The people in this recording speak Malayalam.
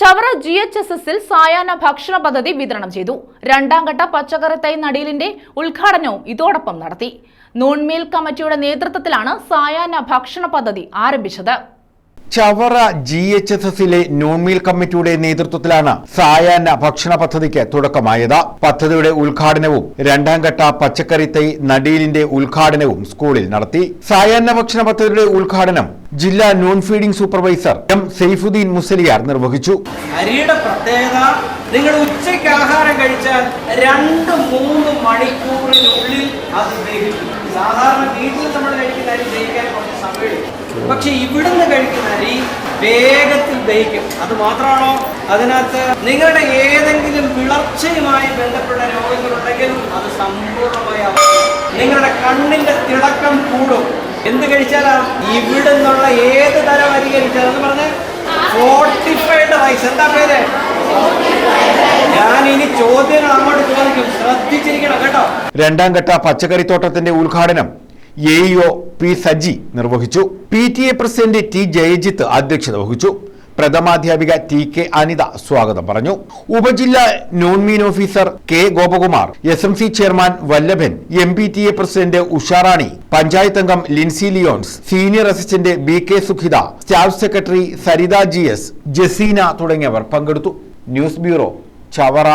ചവറ ജി എച്ച് എസ് എസിൽ സായാഹ്ന ഭക്ഷണ പദ്ധതി വിതരണം ചെയ്തു. രണ്ടാം ഘട്ട പച്ചക്കറി തൈ നടീലിന്റെ ഉദ്ഘാടനവും ഇതോടൊപ്പം നടത്തി. നൂൺമീൽ കമ്മിറ്റിയുടെ നേതൃത്വത്തിലാണ് സായാഹ്ന ഭക്ഷണ പദ്ധതി ആരംഭിച്ചത്. ചവറ ജി എച്ച് എസ് എസിലെ നോൺമീൽ കമ്മിറ്റിയുടെ നേതൃത്വത്തിലാണ് സായാഹ്ന ഭക്ഷണ പദ്ധതിക്ക് തുടക്കമായത്. പദ്ധതിയുടെ ഉദ്ഘാടനവും രണ്ടാം ഘട്ട പച്ചക്കറി തൈ നടീലിന്റെ ഉദ്ഘാടനവും സ്കൂളിൽ നടത്തി. സായാഹ്ന ഭക്ഷണ പദ്ധതിയുടെ ഉദ്ഘാടനം ജില്ലാ noon feeding supervisor M Saifuddin Musliyar നിർവഹിച്ചു. അരിയുടെ പ്രത്യേകത നിങ്ങൾ ഉച്ചയ്ക്ക് ആഹാരം കഴിച്ചാൽ രണ്ട് മൂന്ന് മണിക്കൂറിനുള്ളിൽ അത് സാധാരണ വീട്ടിൽ നമ്മൾ കഴിക്കുന്ന അരി കുറച്ച് സമയമെടുക്കും. പക്ഷെ ഇവിടുന്ന് കഴിക്കുന്ന അരി വേഗത്തിൽ ദഹിക്കും. അത് മാത്രമാണോ? അതിനകത്ത് നിങ്ങളുടെ ഏതെങ്കിലും വിളർച്ചയുമായി ബന്ധപ്പെട്ട രോഗങ്ങളുണ്ടെങ്കിൽ അത് സമ്പൂർണമായി. നിങ്ങളുടെ കണ്ണിന്റെ തിളക്കം കൂടും. എന്ത് കഴിച്ചാലാ? ഇവിടുന്നുള്ള ഏത് തരം അരി കഴിച്ചാലും എന്ന് പറഞ്ഞ്? ഫോർട്ടിഫൈഡ് റൈസ് എന്താ പേര്? ഞാൻ ഇനി ചോദ്യങ്ങൾ അങ്ങോട്ട് ചോദിക്കും. ശ്രദ്ധിച്ചിരിക്കണം കേട്ടോ. രണ്ടാം ഘട്ട പച്ചക്കറി തോട്ടത്തിന്റെ ഉദ്ഘാടനം. എ പി സജി നിർവഹിച്ചു. P T A president T Jayajith അധ്യക്ഷത വഹിച്ചു. പ്രഥമാധ്യാപിക ടി കെ അനിത സ്വാഗതം പറഞ്ഞു. ഉപജില്ലാ noon meal officer K Gopakumar S M C chairman Vallabhan M P T A president Usharani panchayat അംഗം Lincy Leons senior assistant B K Sukhitha staff secretary Saritha G S Jaseena തുടങ്ങിയവർ പങ്കെടുത്തു. News bureau Chavara.